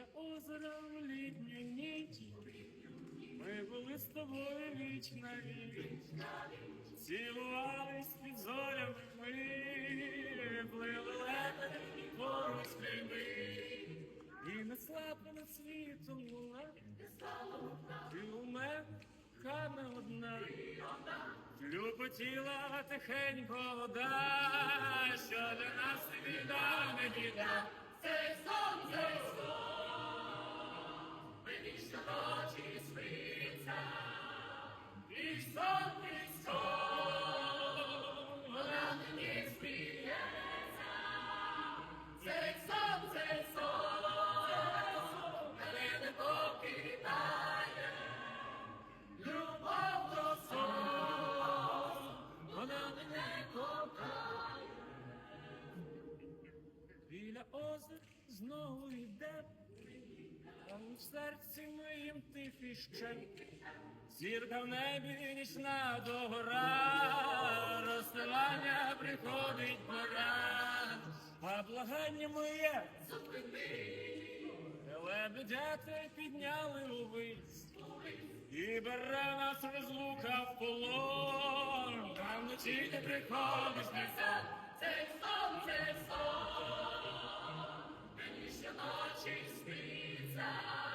Біля озера літню ніч. Ми були з тобою віч на віч, цілувались під зорями ми, плили летені поруч співи, і несла понад світом луна, ти у мене хана одна, Люпотіла тихенько вода, що для нас біда не біда. Біля озер знову йде, а у серці моїм тихий ще. Зірка в небі нічна догора, розставання приходить пора, а благання моє. Лебедята підняли увись, і бере нас розлука в полон, там вночі ти приходиш на чиститься.